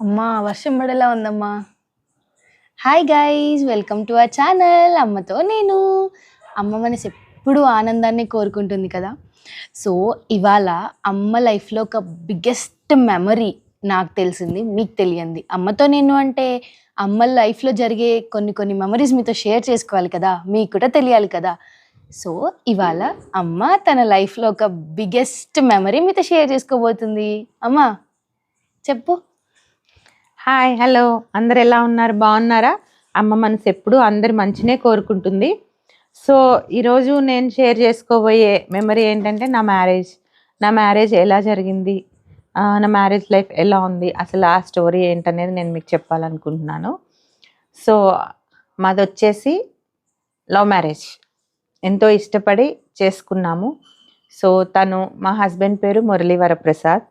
అమ్మా వర్షం పడేలా ఉందమ్మా. Hi guys welcome to our channel అమ్మతో నేను. అమ్మ మనసు ఎప్పుడు ఆనందాన్ని కోరుకుంటుంది కదా. సో ఇవాళ అమ్మ లైఫ్లో ఒక బిగ్గెస్ట్ మెమరీ నాకు తెలిసింది మీకు తెలియంది. అమ్మతో నేను అంటే అమ్మ లైఫ్లో జరిగే కొన్ని కొన్ని మెమరీస్ మీతో షేర్ చేసుకోవాలి కదా. మీకు కూడా తెలియాలి కదా. సో ఇవాళ అమ్మ తన లైఫ్లో ఒక బిగ్గెస్ట్ మెమరీ మీతో షేర్ చేసుకోబోతుంది. అమ్మ చెప్పు. Hi hello. అందరు ఎలా ఉన్నారు? బాగున్నారా? అమ్మ మనసు ఎప్పుడు అందరు మంచినే కోరుకుంటుంది. సో ఈరోజు నేను షేర్ చేసుకోబోయే మెమరీ ఏంటంటే నా మ్యారేజ్. నా మ్యారేజ్ ఎలా జరిగింది? నా మ్యారేజ్ లైఫ్ ఎలా ఉంది? అసలు ఆ స్టోరీ ఏంటనేది నేను మీకు చెప్పాలనుకుంటున్నాను. సో మాది వచ్చేసి లవ్ మ్యారేజ్. ఎంతో ఇష్టపడి చేసుకున్నాము. సో తను మా హస్బెండ్ పేరు మురళీవర ప్రసాద్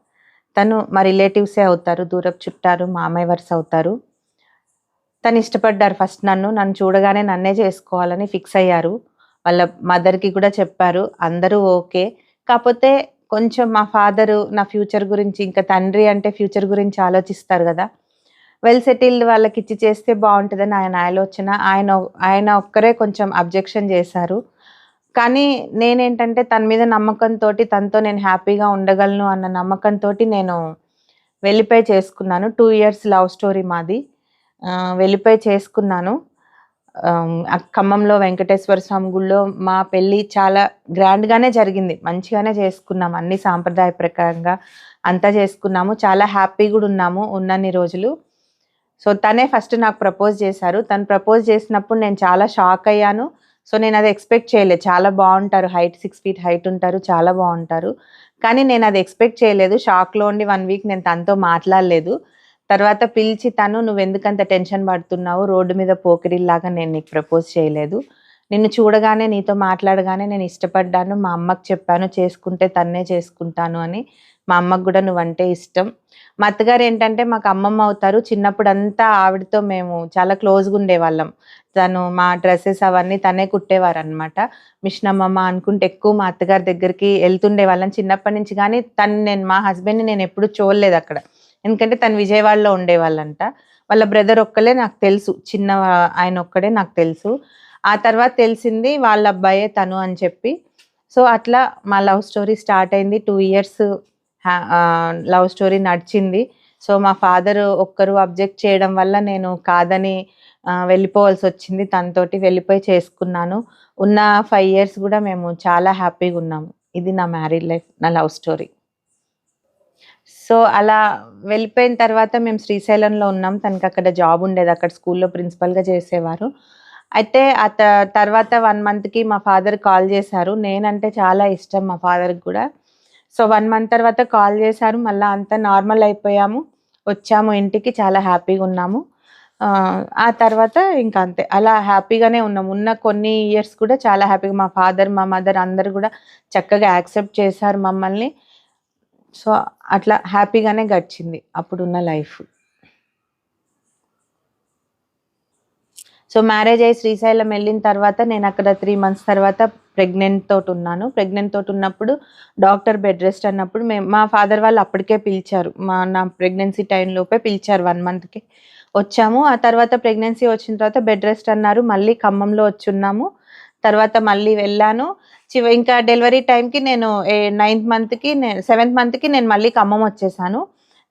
తను మా రిలేటివ్సే అవుతారు దూరపు చుట్టారు మామయ్య వరుస అవుతారు. తను ఇష్టపడ్డారు ఫస్ట్ నన్ను నన్ను చూడగానే నన్నే చేసుకోవాలని ఫిక్స్ అయ్యారు. వాళ్ళ మదర్కి కూడా చెప్పారు అందరూ ఓకే. కాకపోతే కొంచెం మా ఫాదరు నా ఫ్యూచర్ గురించి ఇంకా తండ్రి అంటే ఫ్యూచర్ గురించి ఆలోచిస్తారు కదా. వెల్ సెటిల్డ్ వాళ్ళకి ఇచ్చి చేస్తే బాగుంటుందని ఆయన ఆలోచన ఆయన ఆయన ఒక్కరే కొంచెం అబ్జెక్షన్ చేశారు. కానీ నేనేంటంటే తన మీద నమ్మకంతో తనతో నేను హ్యాపీగా ఉండగలను అన్న నమ్మకంతో నేను వెళ్ళిపోయి చేసుకున్నాను. టూ ఇయర్స్ లవ్ స్టోరీ మాది. ఆ, వెళ్ళిపోయి చేసుకున్నాను. ఖమ్మంలో వెంకటేశ్వర స్వామి గుళ్ళో మా పెళ్ళి చాలా గ్రాండ్గానే జరిగింది. మంచిగానే చేసుకున్నాము అన్ని సాంప్రదాయ ప్రకారంగా అంతా చేసుకున్నాము. చాలా హ్యాపీ కూడా ఉన్నాము ఉన్నన్ని రోజులు. సో తనే ఫస్ట్ నాకు ప్రపోజ్ చేశారు. తను ప్రపోజ్ చేసినప్పుడు నేను చాలా షాక్ అయ్యాను. సో నేను అది ఎక్స్పెక్ట్ చేయలేదు. చాలా బాగుంటారు. హైట్ సిక్స్ ఫీట్ హైట్ ఉంటారు. చాలా బాగుంటారు. కానీ నేను అది ఎక్స్పెక్ట్ చేయలేదు. షాక్లో ఉండి వన్ వీక్ నేను తనతో మాట్లాడలేదు. తర్వాత పిలిచి తను నువ్వు ఎందుకంత టెన్షన్ పడుతున్నావు? రోడ్డు మీద పోకిరిల్లాగా నేను నీకు ప్రపోజ్ చేయలేదు. నిన్ను చూడగానే నీతో మాట్లాడగానే నేను ఇష్టపడ్డాను. మా అమ్మకి చెప్పాను చేసుకుంటే తన్నే చేసుకుంటాను అని మా అమ్మకు కూడా నువ్వంటే ఇష్టం. మా అత్తగారు ఏంటంటే మాకు అమ్మమ్మ అవుతారు. చిన్నప్పుడు అంతా ఆవిడతో మేము చాలా క్లోజ్గా ఉండేవాళ్ళం. తను మా డ్రెస్సెస్ అవన్నీ తనే కుట్టేవారు అనమాట మిషన్ అమ్మమ్మ అనుకుంటే ఎక్కువ మా అత్తగారి దగ్గరికి వెళ్తుండే వాళ్ళం చిన్నప్పటి నుంచి కానీ తను నేను మా హస్బెండ్ని నేను ఎప్పుడు చూడలేదు అక్కడ. ఎందుకంటే తను విజయవాడలో ఉండేవాళ్ళంట. వాళ్ళ బ్రదర్ ఒక్కలే నాకు తెలుసు. చిన్న ఆయన ఒక్కడే నాకు తెలుసు. ఆ తర్వాత తెలిసింది వాళ్ళ అబ్బాయే తను అని చెప్పి. సో అట్లా మా లవ్ స్టోరీ స్టార్ట్ అయింది. టూ ఇయర్స్ లవ్ స్టోరీ నడిచింది. సో మా ఫాదర్ ఒక్కరు అబ్జెక్ట్ చేయడం వల్ల నేను కాదని వెళ్ళిపోవాల్సి వచ్చింది. తనతోటి వెళ్ళిపోయి చేసుకున్నాను. ఉన్న ఫైవ్ ఇయర్స్ కూడా మేము చాలా హ్యాపీగా ఉన్నాము. ఇది నా మ్యారీడ్ లైఫ్ నా లవ్ స్టోరీ. సో అలా వెళ్ళిపోయిన తర్వాత మేము శ్రీశైలంలో ఉన్నాం. తనకి అక్కడ జాబ్ ఉండేది. అక్కడ స్కూల్లో ప్రిన్సిపల్గా చేసేవారు. అయితే ఆ తర్వాత వన్ మంత్కి మా ఫాదర్ కాల్ చేశారు. నేనంటే చాలా ఇష్టం మా ఫాదర్కి కూడా. సో వన్ మంత్ తర్వాత కాల్ చేశారు. మళ్ళీ అంతా నార్మల్ అయిపోయాము. వచ్చాము ఇంటికి. చాలా హ్యాపీగా ఉన్నాము. ఆ, తర్వాత ఇంకా అంతే. అలా హ్యాపీగానే ఉన్నాము. ఉన్న కొన్ని ఇయర్స్ కూడా చాలా హ్యాపీగా మా ఫాదర్ మా మదర్ అందరు కూడా చక్కగా యాక్సెప్ట్ చేశారు మమ్మల్ని. సో అట్లా హ్యాపీగానే గడిచింది అప్పుడున్న లైఫ్ సో మ్యారేజ్ అయ్యి శ్రీశైలం వెళ్ళిన తర్వాత నేను అక్కడ త్రీ మంత్స్ తర్వాత ప్రెగ్నెంట్ తోటి ఉన్నాను. ప్రెగ్నెంట్ తోటి ఉన్నప్పుడు డాక్టర్ బెడ్ రెస్ట్ అన్నప్పుడు మేము మా ఫాదర్ వాళ్ళు అప్పటికే పిలిచారు. మా నా ప్రెగ్నెన్సీ టైంలోపే పిలిచారు వన్ మంత్కి వచ్చాము. ఆ తర్వాత ప్రెగ్నెన్సీ వచ్చిన తర్వాత బెడ్ రెస్ట్ అన్నారు. మళ్ళీ ఖమ్మంలో వచ్చి ఉన్నాము తర్వాత మళ్ళీ వెళ్ళాను. చివ ఇంకా డెలివరీ టైంకి నేను నైన్త్ మంత్కి నేను సెవెంత్ మంత్కి నేను మళ్ళీ ఖమ్మం వచ్చేసాను.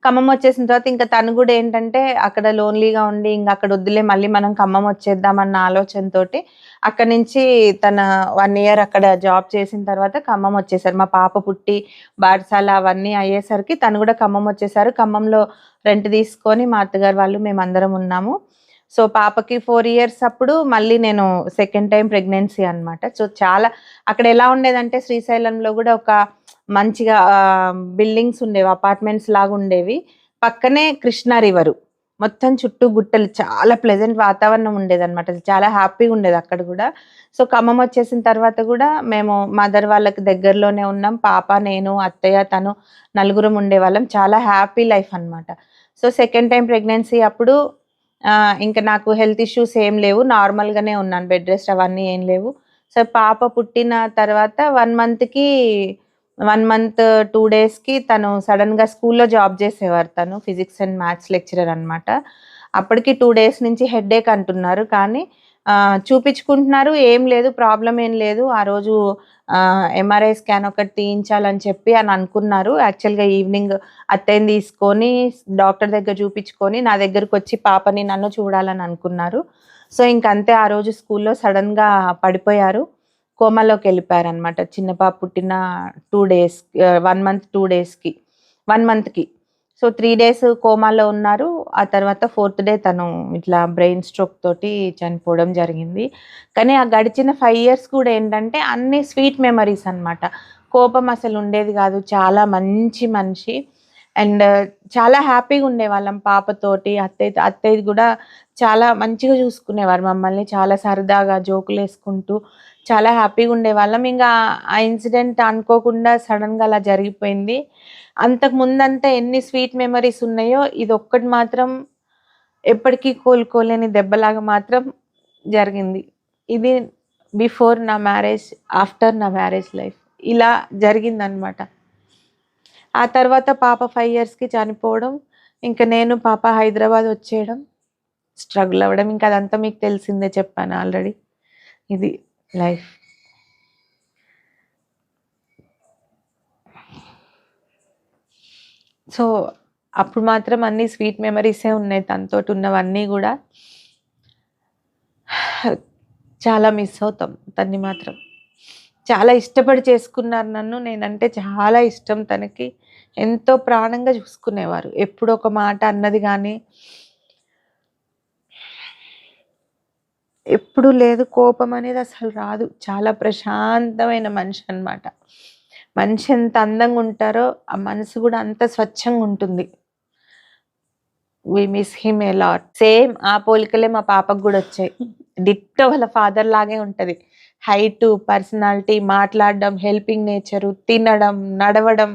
ఖమ్మం వచ్చేసిన తర్వాత ఇంకా తను కూడా ఏంటంటే అక్కడ లోన్లీగా ఉండి ఇంకా అక్కడ వద్దులే మళ్ళీ మనం ఖమ్మం వచ్చేద్దామన్న ఆలోచనతోటి అక్కడ నుంచి తన వన్ ఇయర్ అక్కడ జాబ్ చేసిన తర్వాత ఖమ్మం వచ్చేసారు. మా పాప పుట్టి బారసాల అవన్నీ అయ్యేసరికి తను కూడా ఖమ్మం వచ్చేసారు. ఖమ్మంలో రెంట్ తీసుకొని మా అత్తగారు వాళ్ళు మేమందరం ఉన్నాము. సో పాపకి ఫోర్ ఇయర్స్ అప్పుడు మళ్ళీ నేను సెకండ్ టైం ప్రెగ్నెన్సీ అనమాట సో చాలా అక్కడ ఎలా ఉండేదంటే శ్రీశైలంలో కూడా ఒక మంచిగా బిల్డింగ్స్ ఉండేవి అపార్ట్మెంట్స్ లాగా ఉండేవి. పక్కనే కృష్ణా రివరు. మొత్తం చుట్టూ గుట్టలు చాలా ప్లెజెంట్ వాతావరణం ఉండేది అనమాట చాలా హ్యాపీగా ఉండేది అక్కడ కూడా. సో ఖమ్మం వచ్చేసిన తర్వాత కూడా మేము మదర్ వాళ్ళకి దగ్గరలోనే ఉన్నాం. పాప నేను అత్తయ్య తను నలుగురం ఉండేవాళ్ళం. చాలా హ్యాపీ లైఫ్ అన్నమాట. సో సెకండ్ టైం ప్రెగ్నెన్సీ అప్పుడు ఇంకా నాకు హెల్త్ ఇష్యూస్ ఏం లేవు. నార్మల్గానే ఉన్నాను. బెడ్ రెస్ట్ అవన్నీ ఏం లేవు. సో పాప పుట్టిన తర్వాత వన్ మంత్కి వన్ మంత్ టూ డేస్కి తను సడన్గా స్కూల్లో జాబ్ చేసేవారు తను ఫిజిక్స్ అండ్ మ్యాథ్స్ లెక్చరర్ అనమాట అప్పటికి టూ డేస్ నుంచి హెడేక్ అంటున్నారు. కానీ చూపించుకుంటున్నారు. ఏం లేదు ప్రాబ్లం ఏం లేదు. ఆ రోజు ఎంఆర్ఐ స్కాన్ ఒకటి తీయించాలని చెప్పి అని అనుకున్నారు. యాక్చువల్గా ఈవినింగ్ అత్తయ్యని తీసుకొని డాక్టర్ దగ్గర చూపించుకొని నా దగ్గరకు వచ్చి పాపని నన్ను చూడాలని అనుకున్నారు. సో ఇంకంతే ఆ రోజు స్కూల్లో సడన్గా పడిపోయారు. కోమాలోకి వెళ్ళిపోయారనమాట చిన్న పాప పుట్టిన two days one month two డేస్కి వన్ మంత్కి సో త్రీ డేస్ కోమాలో ఉన్నారు. ఆ తర్వాత ఫోర్త్ డే తను ఇట్లా బ్రెయిన్ స్ట్రోక్ తోటి చనిపోవడం జరిగింది. కానీ ఆ గడిచిన ఫైవ్ ఇయర్స్ కూడా ఏంటంటే అన్ని స్వీట్ మెమరీస్ అనమాట కోపం అసలు ఉండేది కాదు. చాలా మంచి మనిషి. అండ్ చాలా హ్యాపీగా ఉండేవాళ్ళం పాపతోటి అత్తయ్య అత్తయ్య కూడా చాలా మంచిగా చూసుకునేవారు మమ్మల్ని. చాలా సరదాగా జోకులు వేసుకుంటూ చాలా హ్యాపీగా ఉండేవాళ్ళం. ఇంకా ఆ ఇన్సిడెంట్ అనుకోకుండా సడన్గా అలా జరిగిపోయింది. అంతకు ముందంతా ఎన్ని స్వీట్ మెమరీస్ ఉన్నాయో ఇది ఒక్కటి మాత్రం ఎప్పటికీ కోలుకోలేని దెబ్బలాగా మాత్రం జరిగింది. ఇది బిఫోర్ నా మ్యారేజ్ ఆఫ్టర్ నా మ్యారేజ్ లైఫ్. ఇలా జరిగిందనమాట ఆ తర్వాత పాప ఫైవ్ ఇయర్స్కి చనిపోవడం ఇంకా నేను పాప హైదరాబాద్ వచ్చేయడం స్ట్రగుల్ అవ్వడం ఇంకా అదంతా మీకు తెలిసిందే చెప్పాను ఆల్రెడీ. ఇది లైఫ్. సో అప్పుడు మాత్రం అన్ని స్వీట్ మెమరీసే ఉన్నాయి తనతో ఉన్నవన్నీ కూడా. చాలా మిస్ అవుతాం తన్ని మాత్రం. చాలా ఇష్టపడి చేసుకున్నారు నన్ను. నేనంటే చాలా ఇష్టం తనకి. ఎంతో ప్రాణంగా చూసుకునేవారు. ఎప్పుడు ఒక మాట అన్నది కానీ ఎప్పుడు లేదు కోపం అనేది అసలు రాదు. చాలా ప్రశాంతమైన మనిషి అన్నమాట. మనిషి ఎంత అందంగా ఉంటారో ఆ మనసు కూడా అంత స్వచ్ఛంగా ఉంటుంది. We miss him a lot same ఆ పోలికలే మా పాపకు కూడా వచ్చాయి. డిట్టో వాళ్ళ ఫాదర్ లాగే ఉంటుంది. హైటు పర్సనాలిటీ మాట్లాడడం హెల్పింగ్ నేచరు తినడం నడవడం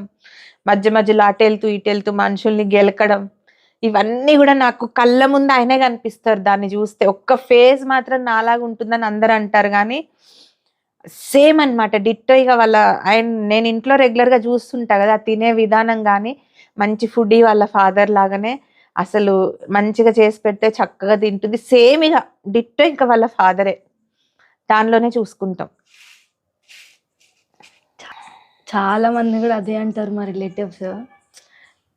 మధ్య మధ్యలో అటు వెళ్తూ ఇటు వెళ్తూ మనుషుల్ని గెలకడం. ఇవన్నీ కూడా నాకు కళ్ళ ముందు ఆయనే కనిపిస్తారు. దాన్ని చూస్తే ఒక్క ఫేజ్ మాత్రం నాలాగా ఉంటుందని అందరు అంటారు. కానీ సేమ్ అనమాట డిట్టో ఇక వాళ్ళ ఆయన నేను ఇంట్లో రెగ్యులర్గా చూస్తుంటా కదా తినే విధానం కానీ మంచి ఫుడ్ వాళ్ళ ఫాదర్ లాగానే అసలు మంచిగా చేసి పెడితే చక్కగా తింటుంది. సేమ్ ఇక డిట్టో ఇంకా వాళ్ళ ఫాదరే దానిలోనే చూసుకుంటాం. చాలా మంది కూడా అదే అంటారు మా రిలేటివ్స్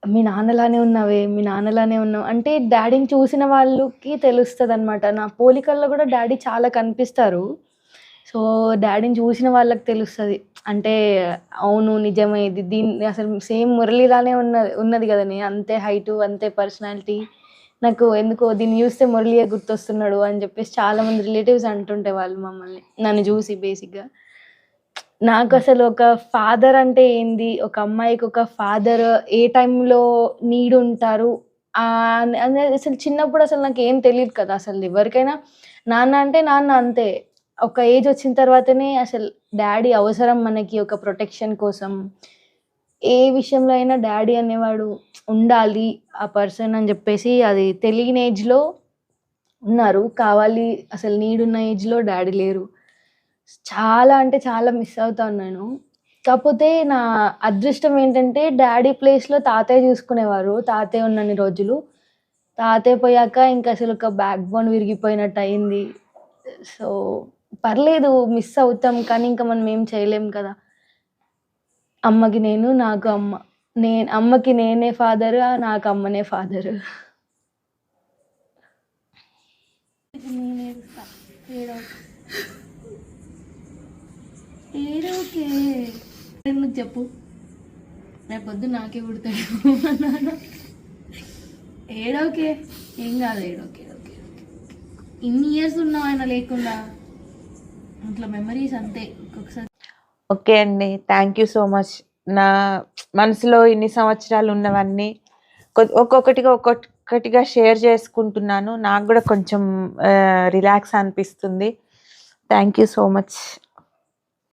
మీ నాన్నలానే ఉన్నావే మీ నాన్నలానే ఉన్నావు అంటే డాడీని చూసిన వాళ్ళకి తెలుస్తుంది అనమాట నా పోలికల్లో కూడా డాడీ చాలా కనిపిస్తారు. సో డాడీని చూసిన వాళ్ళకి తెలుస్తుంది. అంటే అవును నిజమే ఇది దీన్ని అసలు సేమ్ మురళిలానే ఉన్నది ఉన్నది కదని అంతే హైటు అంతే పర్సనాలిటీ నాకు ఎందుకో దీన్ని చూస్తే మురళియే గుర్తొస్తున్నాడు అని చెప్పేసి చాలామంది రిలేటివ్స్ అంటుంటే వాళ్ళు మమ్మల్ని నన్ను చూసి బేసిక్గా నాకు అసలు ఒక ఫాదర్ అంటే ఏంది? ఒక అమ్మాయికి ఒక ఫాదర్ ఏ టైంలో నీడ్ ఉంటారు? అనేది అసలు చిన్నప్పుడు అసలు నాకు ఏం తెలియదు కదా. అసలు ఎవరికైనా నాన్న అంటే నాన్న అంతే. ఒక ఏజ్ వచ్చిన తర్వాతనే అసలు డాడీ అవసరం మనకి ఒక ప్రొటెక్షన్ కోసం. ఏ విషయంలో అయినా డాడీ అనేవాడు ఉండాలి ఆ పర్సన్ అని చెప్పేసి అది తెలియని ఏజ్లో ఉన్నారు. కావాలి అసలు నీడ్ ఉన్న ఏజ్లో డాడీ లేరు. చాలా అంటే చాలా మిస్ అవుతా ఉన్నాను కాకపోతే నా అదృష్టం ఏంటంటే డాడీ ప్లేస్లో తాతయ్య చూసుకునేవారు. తాతయ్య ఉన్నన్ని రోజులు. తాతయ్య పోయాక ఇంకా అసలు ఒక బ్యాక్ బోన్ విరిగిపోయినట్టు అయింది. సో పర్లేదు మిస్ అవుతాం కానీ ఇంకా మనం ఏం చేయలేం కదా. అమ్మకి నేను నాకు అమ్మ. నేను అమ్మకి నేనే ఫాదర్ నాకు అమ్మనే ఫాదర్ నేనే. ఎందుకు చెప్పు. రేపు పొద్దు నాకే పుడతాడు. నాన్న ఏడోకే. ఏం కాదు ఏడోకే ఓకే ఇన్ని ఇయర్స్ ఉన్నావు ఆయన లేకుండా? అట్లా మెమరీస్ అంతే. ఒక్కొక్కసారి ఓకే అండి. థ్యాంక్ యూ సో మచ్ నా మనసులో ఇన్ని సంవత్సరాలు ఉన్నవన్నీ ఒక్కొక్కటిగా ఒక్కొక్కటిగా షేర్ చేసుకుంటున్నాను. నాకు కూడా కొంచెం రిలాక్స్ అనిపిస్తుంది. Thank you so much